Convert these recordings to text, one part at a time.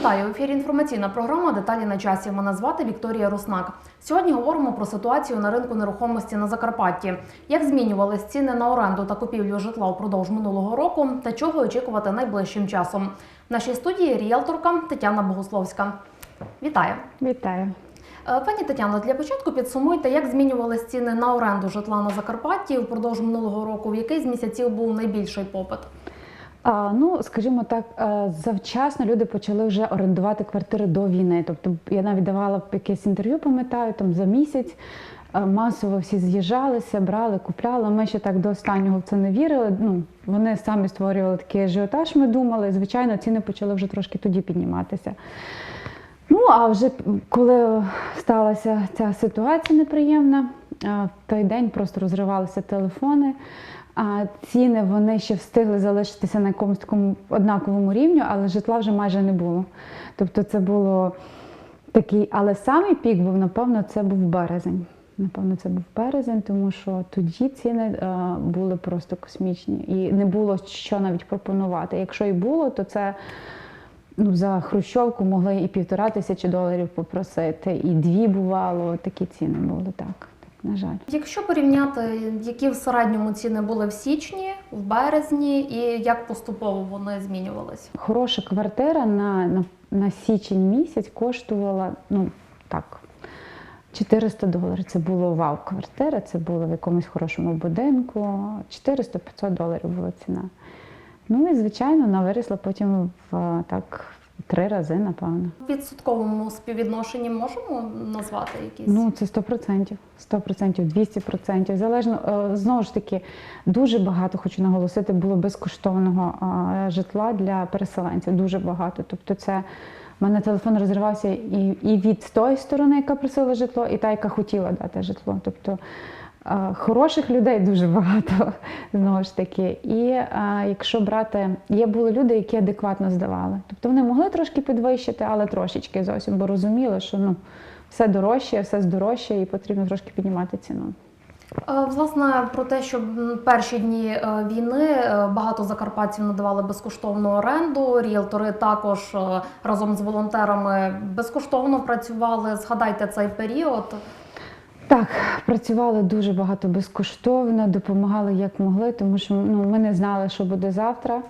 Вітаю в ефірі. Інформаційна програма Деталі на часі. Мене звати Вікторія Руснак. Сьогодні говоримо про ситуацію на ринку нерухомості на Закарпатті. Як змінювались ціни на оренду та купівлю житла упродовж минулого року та чого очікувати найближчим часом. В нашій студії ріелторка Тетяна Богусловська. Вітаю. Вітаю. Е, Пані Тетяно, для початку підсумуйте, як змінювались ціни на оренду житла на Закарпатті впродовж минулого року, в який з місяців був найбільший попит. А, ну, скажімо так, завчасно люди почали вже орендувати квартири до війни. Тобто я навіть давала якесь інтерв'ю, пам'ятаю, там за місяць масово всі з'їжджалися, брали, купляли. Ми ще так до останнього в це не вірили. Ну, вони самі створювали такий ажіотаж, ми думали. Звичайно, ціни почали вже трошки тоді підніматися. Ну, а вже коли сталася ця ситуація неприємна, в той день просто розривалися телефони. А ціни вони ще встигли залишитися на якомусь такому однаковому рівню, але житла вже майже не було. Тобто це було такий, але самий пік був, напевно, це був березень. Напевно, це був березень, тому що тоді ціни е, були просто космічні і не було що навіть пропонувати. Якщо і було, то це ну, за хрущовку могли і півтора тисячі доларів попросити, і дві бувало. Такі ціни були так. На жаль. Якщо порівняти, які в середньому ціни були в січні, в березні, і як поступово вони змінювалися? Хороша квартира на, на, на січень місяць коштувала, ну так, 400 доларів. Це було вау-квартира, це було в якомусь хорошому будинку. 400-500 доларів була ціна. Ну і звичайно, вона вирісла потім в так три рази, напевно. В відсотковому співвідношенні можемо назвати якісь? Ну, це 100%, 100%, 200%. Залежно, е, знову ж таки, дуже багато, хочу наголосити, було безкоштовного е, житла для переселенців. Дуже багато. Тобто це в мене телефон розривався і, і від тої сторони, яка просила житло, і та, яка хотіла дати житло. Тобто хороших людей дуже багато, знову ж таки. І е, якщо брати, є були люди, які адекватно здавали. Тобто вони могли трошки підвищити, але трошечки зовсім, бо розуміли, що ну, все дорожче, все здорожче, і потрібно трошки піднімати ціну. Власне, про те, що перші дні е, війни е, багато закарпатців надавали безкоштовну оренду. Ріелтори також е, разом з волонтерами безкоштовно працювали. Згадайте цей період. Так, працювали дуже багато безкоштовно, допомагали як могли, тому що ну, ми не знали, що буде завтра.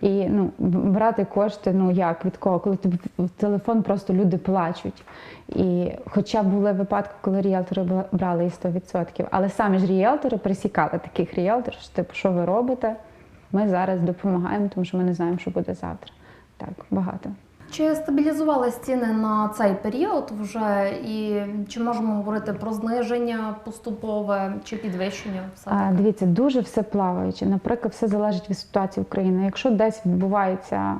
І ну, брати кошти, ну як від кого, коли тобі в телефон просто люди плачуть. І хоча були випадки, коли ріелтори брали і 100%, але самі ж ріелтори присікали таких ріелторів, що типу, що ви робите? Ми зараз допомагаємо, тому що ми не знаємо, що буде завтра. Так, багато. Чи стабілізувались ціни на цей період вже, і чи можемо говорити про зниження поступове чи підвищення? Все дивіться, дуже все плаваюче. Наприклад, все залежить від ситуації в Україні. Якщо десь відбувається,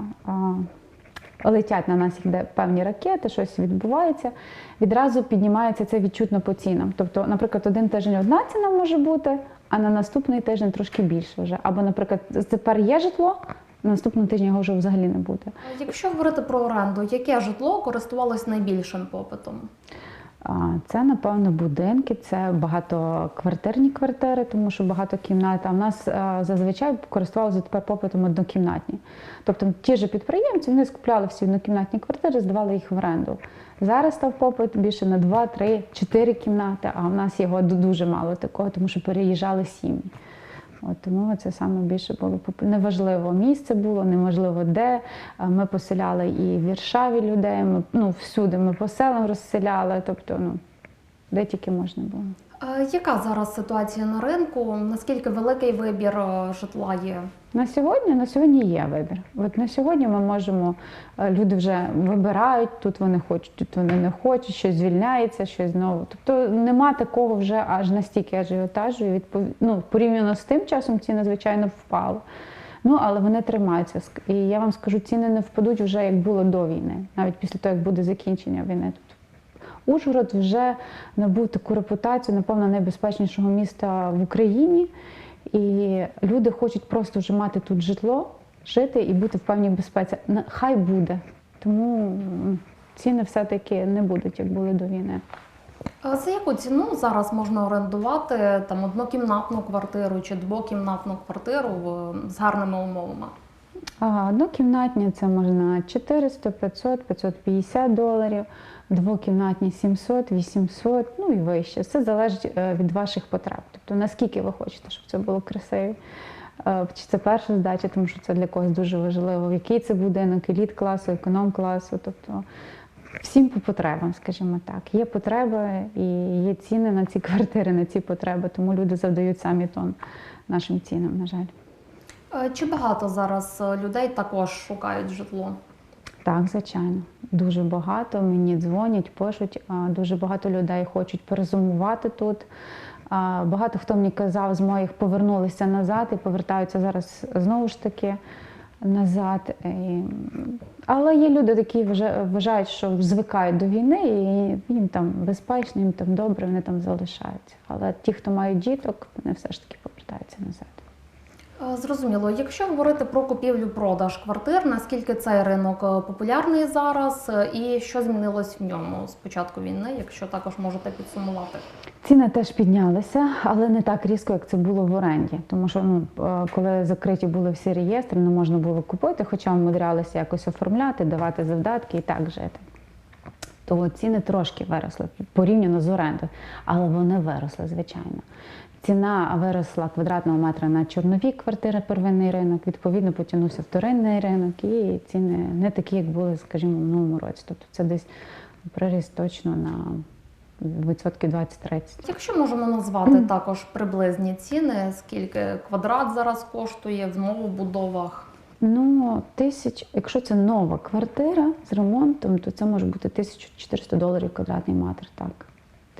летять на нас йде певні ракети, щось відбувається, відразу піднімається це відчутно по цінам. Тобто, наприклад, один тиждень одна ціна може бути, а на наступний тиждень трошки більше вже. Або, наприклад, тепер є житло, на наступному тижні його вже взагалі не буде. Якщо говорити про оренду, яке житло користувалось найбільшим попитом? Це, напевно, будинки, це багатоквартирні квартири, тому що багато кімнат. А в нас зазвичай користувалися тепер попитом однокімнатні. Тобто ті ж підприємці вони скупляли всі однокімнатні квартири, здавали їх в оренду. Зараз став попит більше на 2, 3, 4 кімнати, а в нас його дуже мало такого, тому що переїжджали сім'ї. От тому це саме більше було неважливо місце було, неважливо де. Ми поселяли і в Віршаві людей. Ми ну всюди ми по селам розселяли, тобто ну де тільки можна було. Яка зараз ситуація на ринку? Наскільки великий вибір е, житла є? На сьогодні на сьогодні є вибір. От на сьогодні ми можемо, е, люди вже вибирають, тут вони хочуть, тут вони не хочуть, щось звільняється, щось знову. Тобто нема такого вже аж настільки ажіотажу. І відпов... ну, порівняно з тим часом ціни, звичайно, впали. Ну, але вони тримаються. І я вам скажу, ціни не впадуть вже як було до війни, навіть після того, як буде закінчення війни. Ужгород вже набув таку репутацію, напевно, найбезпечнішого міста в Україні. І люди хочуть просто вже мати тут житло, жити і бути в певній безпеці. Хай буде. Тому ціни все-таки не будуть, як були до війни. Е, За яку ціну зараз можна орендувати там однокімнатну квартиру чи двокімнатну квартиру з гарними умовами? А, однокімнатні це можна 400, 500, 550 доларів, двокімнатні 700, 800, ну і вище. Все залежить е, від ваших потреб. Тобто наскільки ви хочете, щоб це було красиво. Е, Чи це перша здача, тому що це для когось дуже важливо. Який це будинок, еліт класу, економ класу. Тобто всім по потребам, скажімо так. Є потреби і є ціни на ці квартири, на ці потреби, тому люди завдають самі тон нашим цінам, на жаль. Е, Чи багато зараз е, людей також шукають житло? Так, звичайно, дуже багато. Мені дзвонять, пишуть. а, Дуже багато людей хочуть перезумувати тут. Багато хто мені казав з моїх повернулися назад і повертаються зараз знову ж таки назад. Але є люди, які вважають, що звикають до війни, і їм там безпечно, їм там добре, вони там залишаються. Але ті, хто мають діток, вони все ж таки повертаються назад. Е, Зрозуміло, якщо говорити про купівлю-продаж квартир, наскільки цей ринок е, популярний зараз, е, і що змінилось в ньому з початку війни, якщо також можете підсумувати? Ціни теж піднялися, але не так різко, як це було в оренді. Тому що ну, коли закриті були всі реєстри, не можна було купити, хоча вмудрялися якось оформляти, давати завдатки і так жити. То ціни трошки виросли порівняно з орендою, але вони виросли, звичайно. Ціна виросла квадратного метра на чорнові квартири, первинний ринок, відповідно потягнувся вторинний ринок, і ціни не такі, як були, скажімо, в минулому році. Тобто це десь приріст точно на відсотків 20-30. Якщо можемо назвати також приблизні ціни, скільки квадрат зараз коштує в новобудовах? Ну, тисяч, якщо це нова квартира з ремонтом, то це може бути 1400 доларів квадратний метр. Так.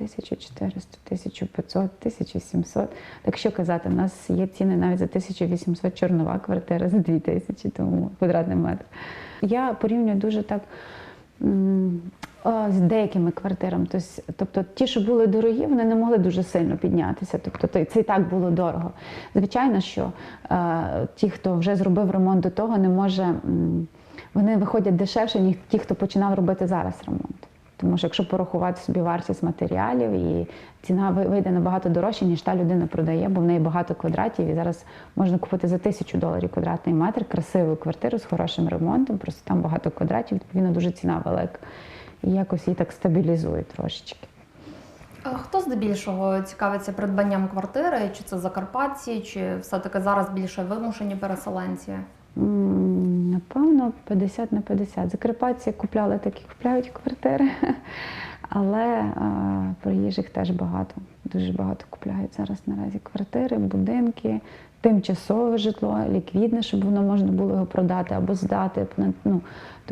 1400, 1500, 1700. Так що казати, у нас є ціни навіть за 1800 чорнова квартира, за 2000 тому квадратний метр. Я порівнюю дуже так з деякими квартирами. Тобто, ті, що були дорогі, вони не могли дуже сильно піднятися. Тобто це і так було дорого. Звичайно, що е, ті, хто вже зробив ремонт до того, не може. Вони виходять дешевше, ніж ті, хто починав робити зараз ремонт. Тому що якщо порахувати собі вартість матеріалів, і ціна вийде набагато дорожче, ніж та людина продає, бо в неї багато квадратів, і зараз можна купити за тисячу доларів квадратний метр красиву квартиру з хорошим ремонтом, просто там багато квадратів, відповідно дуже ціна велика. І якось її так стабілізує трошечки. Е, Хто здебільшого цікавиться придбанням квартири? Чи це закарпатці, чи все-таки зараз більше вимушені переселенці? Напевно, 50 на 50. Закарпатці купляли такі купляють квартири, але а, приїжджих теж багато. Дуже багато купляють зараз наразі квартири, будинки, тимчасове житло, ліквідне, щоб воно можна було його продати або здати. Ну,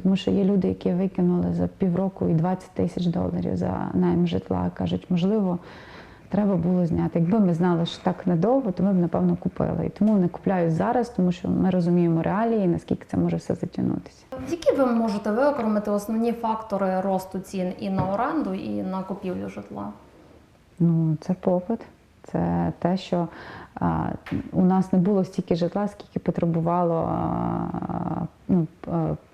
тому що є люди, які викинули за півроку і 20 тисяч доларів за найм житла. Кажуть, можливо, треба було зняти. Якби ми знали, що так недовго, то ми б напевно купили. І тому вони купляють зараз, тому що ми розуміємо реалії, наскільки це може все затягнутися. Які ви можете виокремити основні фактори росту цін і на оренду, і на купівлю житла? Ну, це попит. Це те, що а, у нас не було стільки житла, скільки потребувало а, ну,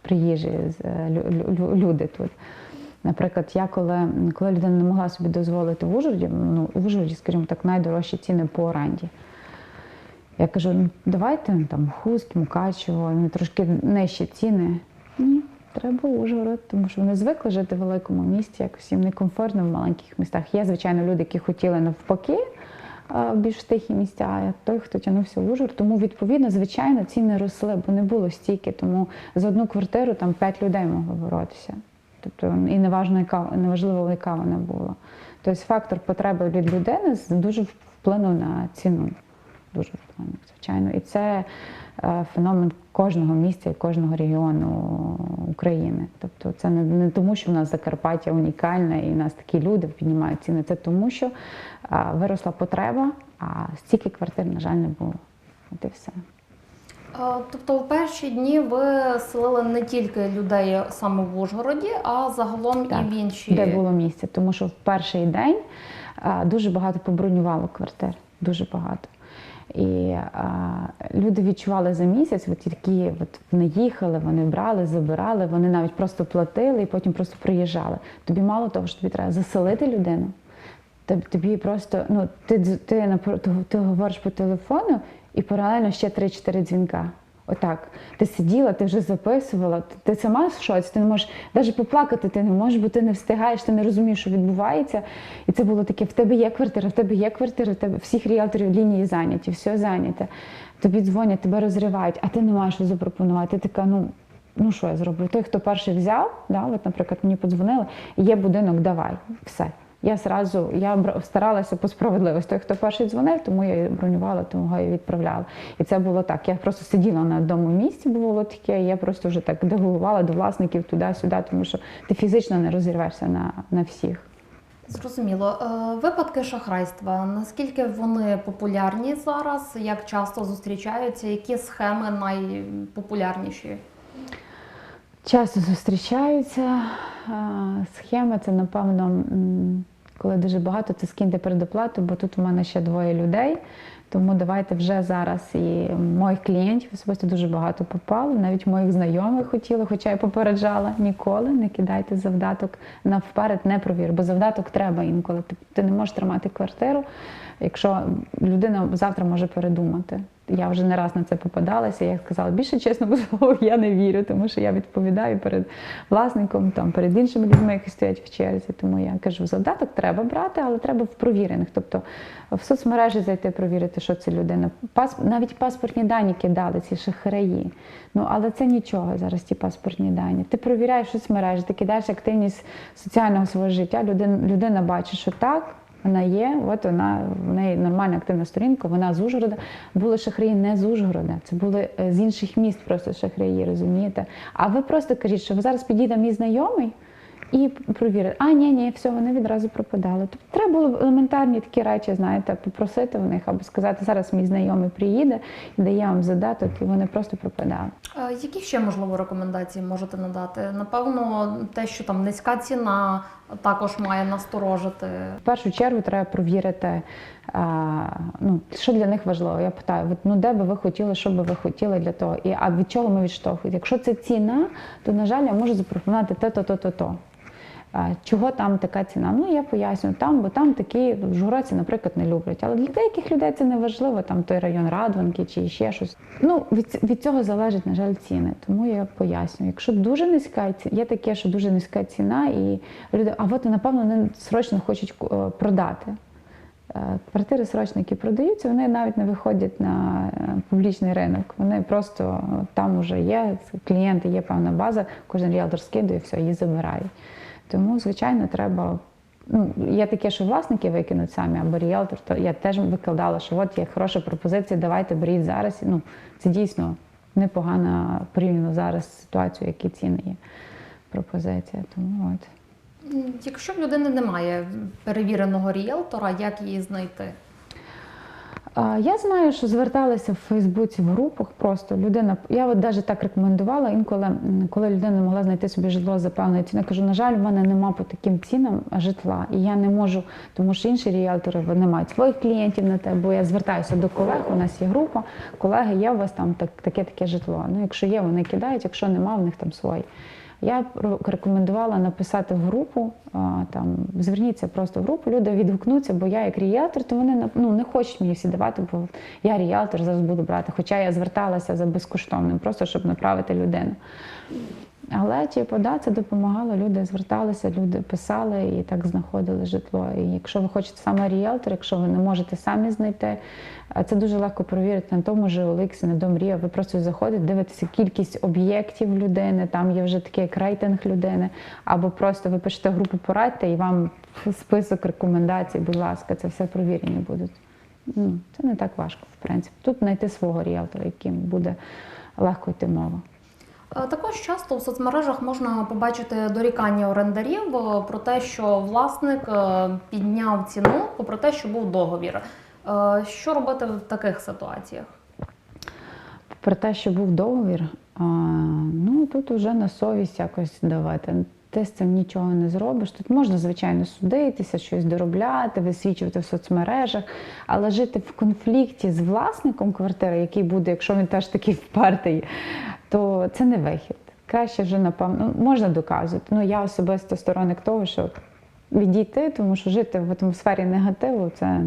приїжджі з- лю- лю- люди тут. Наприклад, я коли, коли людина не могла собі дозволити в Ужгороді, ну, в Ужгороді, скажімо так, найдорожчі ціни по оренді. Я кажу, ну давайте там Хуст, Мукачево, ну, трошки нижчі ціни. Ні, треба Ужгород, тому що вони звикли жити в великому місті, якось їм некомфортно в маленьких містах. Є, звичайно, люди, які хотіли навпаки в більш тихі місця, а той, хто тягнувся в Ужгород. Тому, відповідно, звичайно, ціни росли, бо не було стільки. Тому за одну квартиру там п'ять людей могло боротися. Тобто, і неважно, яка неважливо, яка вона була. Тобто фактор потреби від людини дуже вплинув на ціну. Дуже вплинув, звичайно. І це е, феномен кожного місця і кожного регіону України. Тобто це не, не тому, що в нас Закарпаття унікальне і в нас такі люди піднімають ціни. Це тому, що е, виросла потреба, а стільки квартир, на жаль, не було. От і все. Е, Тобто, в перші дні ви селили не тільки людей саме в Ужгороді, а загалом Так, і в інші. Де було місце? Тому що в перший день дуже багато побронювало квартир. Дуже багато. І а, люди відчували за місяць, от які от вони їхали, вони брали, забирали, вони навіть просто платили і потім просто приїжджали. Тобі мало того, що тобі треба заселити людину. Тоб- Тобі просто ну ти, ти, ти, говориш по телефону і паралельно ще 3-4 дзвінка. Отак. Ти сиділа, ти вже записувала, ти, сама шоці, ти не можеш навіть поплакати ти не можеш, бо ти не встигаєш, ти не розумієш, що відбувається. І це було таке: в тебе є квартира, в тебе є квартира, в тебе всіх ріелторів лінії зайняті, все зайняте. Тобі дзвонять, тебе розривають, а ти не маєш що запропонувати. Ти така, ну. Ну, що я зроблю? Той, хто перший взяв, да, от, наприклад, мені подзвонили, є будинок, давай, все. Я зразу я старалася по справедливості. Той, хто перший дзвонив, тому я бронювала, тому я відправляла. І це було так. Я просто сиділа на одному місці, було таке. і Я просто вже так делегувала до власників туди-сюди, тому що ти фізично не розірвешся на, на всіх. Зрозуміло. Е, Випадки шахрайства. Наскільки вони популярні зараз? Як часто зустрічаються? Які схеми найпопулярніші? Часто зустрічаються а, схеми. Це напевно, коли дуже багато, це скиньте передоплату, бо тут у мене ще двоє людей. Тому давайте вже зараз і моїх клієнтів особисто дуже багато попало. Навіть моїх знайомих хотіли, хоча я попереджала ніколи не кидайте завдаток навперед, не провір, бо завдаток треба інколи. Ти не можеш тримати квартиру, якщо людина завтра може передумати. Я вже не раз на це попадалася. Я сказала, більше чесному слову я не вірю, тому що я відповідаю перед власником, там перед іншими людьми, які стоять в черзі. Тому я кажу, завдаток треба брати, але треба в провірених. Тобто в соцмережі зайти провірити, що це людина. Пас... Навіть паспортні дані кидали ці шахраї. Ну але це нічого зараз. Ті паспортні дані. Ти провіряєш соцмережі, ти кидаєш активність соціального свого життя. Людина, людина бачить, що так. Вона є, от вона в неї нормальна активна сторінка, вона з Ужгорода. Були шахраї не з Ужгорода, це були е, з інших міст просто шахраї, розумієте? А ви просто кажіть, що ви зараз підійде мій знайомий і провірить, а ні, ні, все, вони відразу пропадали. Тобто треба було елементарні такі речі, знаєте, попросити в них або сказати, зараз мій знайомий приїде дає вам задаток, і вони просто пропадали. Е, Які ще можливо рекомендації можете надати? Напевно, те, що там низька ціна, також має насторожити. В першу чергу треба провірити, ну, що для них важливо. Я питаю, ну, де би ви хотіли, що би ви хотіли для того, і, а від чого ми відштовхуємо? Якщо це ціна, то, на жаль, я можу запропонувати те-то, то, то, то. А, Чого там така ціна? Ну я поясню, там, бо там такі журоці, наприклад, не люблять. Але для деяких людей це не важливо, там той район Радванки чи ще щось. Ну від, від цього залежать, на жаль, ціни. Тому я поясню. Якщо дуже низька ціна, є таке, що дуже низька ціна, і люди, а от напевно вони срочно хочуть е, продати. Е, Квартири срочно, які продаються, вони навіть не виходять на е, публічний ринок. Вони просто там вже є клієнти, є певна база, кожен ріелтор скидує, все, її забирають. Тому, звичайно, треба. Ну, є таке, що власники викинуть самі або ріелтор, то я теж викладала, що от є хороша пропозиція, давайте беріть зараз. Ну, це дійсно непогана порівняно зараз ситуацію, які ціни є. Пропозиція. Тому от. Якщо в людини немає перевіреного ріелтора, як її знайти? Я знаю, що зверталися в Фейсбуці в групах. Просто людина. Я от навіть так рекомендувала. Інколи, коли людина могла знайти собі житло за певною ціною, кажу, на жаль, в мене нема по таким цінам житла, і я не можу, тому що інші ріелтори вони мають своїх клієнтів на те, бо я звертаюся до колег. У нас є група. Колеги, є у вас там так, таке таке житло. Ну, якщо є, вони кидають, якщо нема, в них там свої. Я ро- рекомендувала написати в групу, там зверніться просто в групу, люди відгукнуться, бо я як ріелтор, то вони ну, не хочуть мені всі давати, бо я ріелтор зараз буду брати. Хоча я зверталася за безкоштовним, просто щоб направити людину. Але типу, да, це допомагало. Люди зверталися, люди писали і так знаходили житло. І якщо ви хочете саме ріелтор, якщо ви не можете самі знайти, це дуже легко перевірити на тому ж Олексі, на Домрія. Ви просто заходите, дивитеся кількість об'єктів людини, там є вже такий як рейтинг людини, або просто ви пишете групу порадьте і вам список рекомендацій, будь ласка, це все провірені будуть. Ну, це не так важко, в принципі. Тут знайти свого ріелтора, яким буде легко йти мова. Е, Також часто в соцмережах можна побачити дорікання орендарів е, про те, що власник е, підняв ціну, попри те, що був договір. Що робити в таких ситуаціях? Про те, що був договір, ну тут вже на совість якось давати. Ти з цим нічого не зробиш. Тут можна, звичайно, судитися, щось доробляти, висвічувати в соцмережах, але жити в конфлікті з власником квартири, який буде, якщо він теж такий впертий, то це не вихід. Краще вже, напевно, ну, можна доказувати. Ну, я особисто сторонник того, що відійти, тому що жити в атмосфері негативу це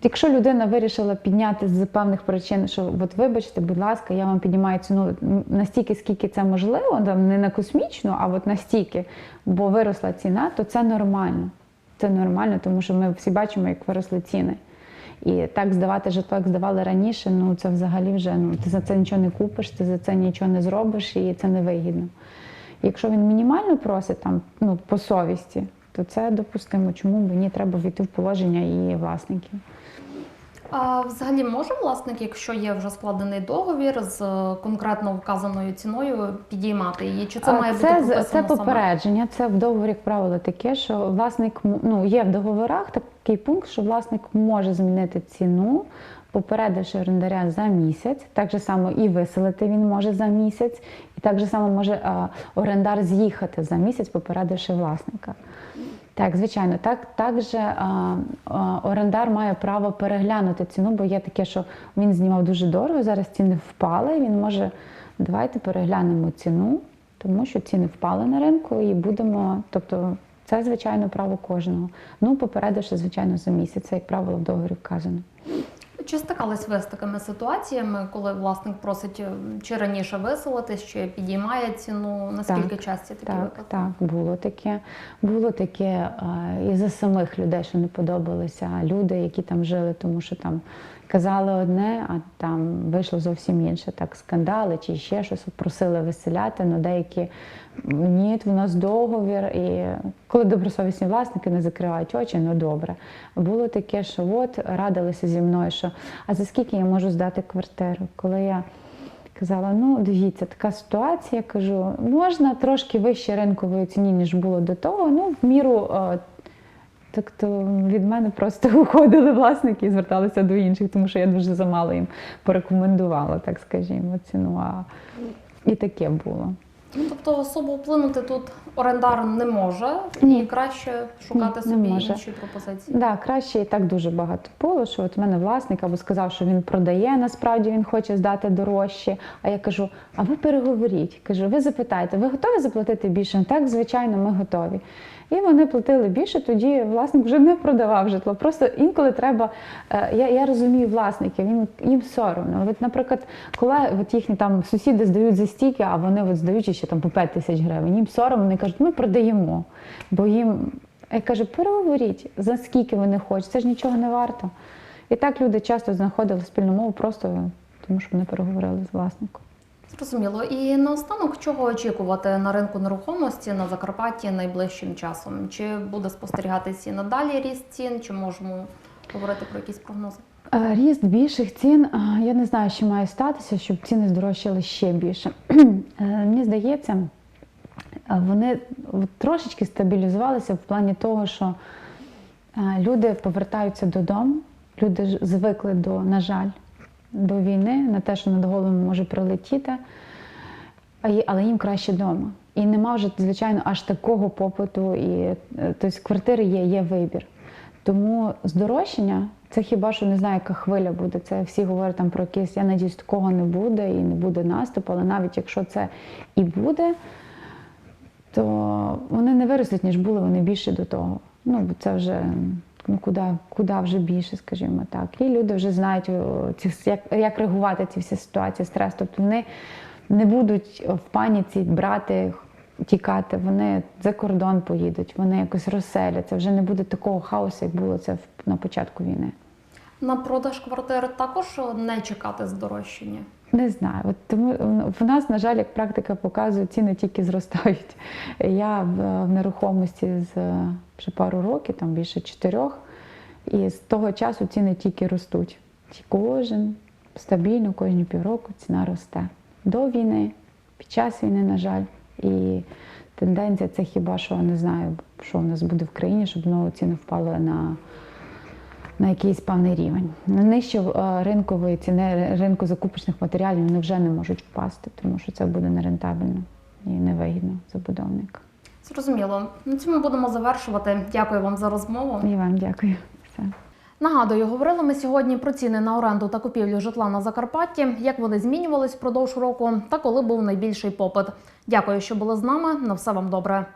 От якщо людина вирішила підняти з певних причин, що от вибачте, будь ласка, я вам піднімаю ціну настільки, скільки це можливо, там не на космічну, а от настільки, бо виросла ціна, то це нормально. Це нормально, тому що ми всі бачимо, як виросли ціни. І так здавати житло, як здавали раніше, ну це взагалі вже ну ти за це нічого не купиш, ти за це нічого не зробиш, і це невигідно. Якщо він мінімально просить там ну по совісті, то це допустимо. Чому мені треба війти в положення і власників? А взагалі може власник, якщо є вже складений договір з е, конкретно вказаною ціною, підіймати її? Чи це має це, бути це попередження. Це в договорі, як правило, таке, що власник ну є в договорах такий пункт, що власник може змінити ціну, попередивши орендаря за місяць. Так же само і виселити він може за місяць, і так же само може орендар з'їхати за місяць, попередивши власника. Так, звичайно, так також орендар має право переглянути ціну, бо є таке, що він знімав дуже дорого, зараз ціни впали, він може давайте переглянемо ціну, тому що ціни впали на ринку, і будемо, тобто це звичайно право кожного. Ну, попередивши, звичайно, за місяць, як правило, в договорі вказано. Чи стикались ви з такими ситуаціями, коли власник просить е, чи раніше виселитись, чи підіймає ціну? Наскільки часті такі Так, випадки? так, було таке. Було таке е, і за самих людей, що не подобалися Люди, які там жили, тому що там казали одне, а там вийшло зовсім інше. Так, скандали чи ще щось просили виселяти. Ну деякі ні, в нас договір. І коли добросовісні власники не закривають очі, ну добре. Було таке, що от радилися зі мною, що а за скільки я можу здати квартиру? Коли я Казала, ну дивіться, така ситуація. Кажу, можна трошки вище ринкової ціні, ніж було до того. Ну, в міру е, так то від мене просто уходили власники і зверталися до інших, тому що я дуже замало їм порекомендувала, так скажімо, ціну. А і таке було. Ну, тобто особо вплинути тут орендар не може, Ні. і краще шукати Ні, собі може. інші пропозиції. Да, краще і так дуже багато було, що от в мене власник або сказав, що він продає, насправді він хоче здати дорожче. А я кажу: а ви переговоріть. Кажу, ви запитайте, ви готові заплатити більше? Так, звичайно, ми готові. І вони платили більше, тоді власник вже не продавав житло. Просто інколи треба. е, Я, я розумію власників, їм, їм соромно. От, наприклад, коли от їхні там сусіди здають за стільки, а вони от здають ще там по 5 тисяч гривень, їм соромно, вони кажуть, ми продаємо. Бо їм я кажу, переговоріть, за скільки вони хочуть, це ж нічого не варто. І так люди часто знаходили спільну мову просто тому, що вони переговорили з власником. Зрозуміло. І наостанок, чого очікувати на ринку нерухомості на Закарпатті найближчим часом? Чи буде спостерігатися і надалі ріст цін, чи можемо говорити про якісь прогнози? Е, Ріст більших цін, я не знаю, що має статися, щоб ціни здорожчали ще більше. Е, Мені здається, вони трошечки стабілізувалися в плані того, що е, люди повертаються додому, люди звикли до, на жаль, до війни, на те, що над головами може прилетіти, але їм краще вдома. І нема вже, звичайно, аж такого попиту, і е, тобто квартири є, є вибір. Тому здорожчання це хіба що не знаю, яка хвиля буде. Це всі говорять там про якийсь, я надіюсь, такого не буде і не буде наступу, але навіть якщо це і буде, то вони не виростуть, ніж були вони більше до того. Ну, це вже ну, куди, куди вже більше, скажімо так. І люди вже знають, ці, як, як реагувати ці всі ситуації, стрес. Тобто вони не будуть в паніці брати, тікати, вони за кордон поїдуть, вони якось розселяться. Вже не буде такого хаосу, як було це на початку війни. На продаж квартир також не чекати здорожчання. Не знаю. От тому в нас, на жаль, як практика показує, ціни тільки зростають. Я в, нерухомості з вже пару років, там більше чотирьох, і з того часу ціни тільки ростуть. Кожен стабільно, кожні півроку ціна росте. До війни, під час війни, на жаль. І тенденція це хіба що не знаю, що в нас буде в країні, щоб знову ціни впали на на якийсь певний рівень. Нижче е, ринкової ціни ринку закупочних матеріалів вони вже не можуть впасти, тому що це буде нерентабельно і невигідно забудовника. Зрозуміло. На цьому будемо завершувати. Дякую вам за розмову. І вам дякую. Все. Нагадую, говорили ми сьогодні про ціни на оренду та купівлю житла на Закарпатті, як вони змінювались впродовж року та коли був найбільший попит. Дякую, що були з нами. На все вам добре.